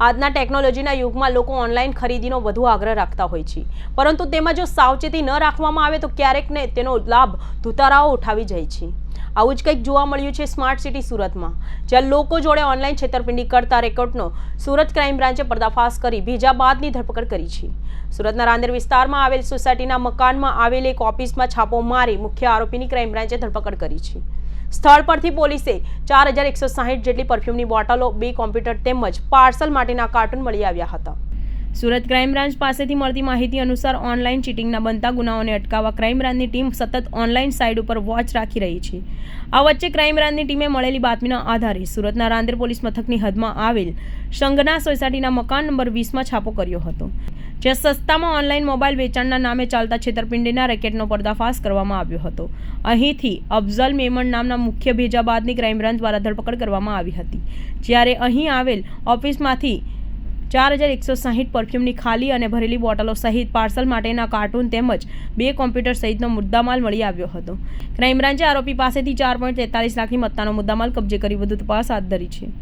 આજના ટેકનોલોજીના યુગમાં લોકો ઓનલાઈન ખરીદીનો વધુ આગ્રહ રાખતા હોય છે. પરંતુ તેમાં જો સાવચેતી ન રાખવામાં આવે તો ક્યારેક ને તેનો લાભ ધુતારાઓ ઉઠાવી જાય છે. આવું જ કંઈક જોવા મળ્યું છે સ્માર્ટ સિટી સુરતમાં. જ્યાં લોકો જોડે ઓનલાઈન છેતરપિંડી કરતા રેકોર્ડનો સુરત ક્રાઇમ બ્રાન્ચે પર્દાફાશ કરી ભેજા બાદની ધરપકડ કરી છે. સુરતના રાંદેર વિસ્તારમાં આવેલ સોસાયટીના મકાનમાં આવેલ એક ઓફિસમાં છાપો મારી મુખ્ય આરોપીની ક્રાઇમ બ્રાન્ચે ધરપકડ કરી છે. સ્થળ પરથી પોલીસે ચાર હજાર એકસો સાહીઠ જેટલી પરફ્યુમની બોટલો, બે કોમ્પ્યુટર તેમજ પાર્સલ માટેના કાર્ટૂન મળી આવ્યા હતા. સુરત ક્રાઇમ બ્રાન્ચ પાસેથી મળતી માહિતી અનુસાર ઓનલાઈન ચીટિંગના બનતા ગુનાઓને અટકાવવા ક્રાઇમ બ્રાન્ચની ટીમ સતત ઓનલાઈન સાઇટ ઉપર વોચ રાખી રહી છે. આ વચ્ચે ક્રાઇમ બ્રાન્ચની ટીમે મળેલી બાતમીના આધારે સુરતના રાંદેર પોલીસ મથકની હદમાં આવેલ સંગના સોસાયટીના મકાન નંબર વીસમાં છાપો કર્યો હતો. જ્યાં સસ્તામાં ઓનલાઈન મોબાઈલ વેચાણના નામે ચાલતા છેતરપિંડીના રેકેટનો પર્દાફાશ કરવામાં આવ્યો હતો. અહીંથી અફઝલ મેમણ નામના મુખ્ય ભેજાબાદની ક્રાઇમ બ્રાન્ચ દ્વારા ધરપકડ કરવામાં આવી હતી. જ્યારે અહીં આવેલ ઓફિસમાંથી ચાર હજાર એકસો સાહીઠ પરફ્યુમની ખાલી અને ભરેલી બોટલો સહિત પાર્સલ માટેના કાર્ટૂન તેમજ બે કોમ્પ્યુટર સહિતનો મુદ્દામાલ મળી આવ્યો હતો. ક્રાઇમ બ્રાન્ચે આરોપી પાસેથી ચાર પોઈન્ટ તેતાલીસ લાખની મત્તાનો મુદ્દામાલ કબજે કરી વધુ તપાસ હાથ ધરી છે.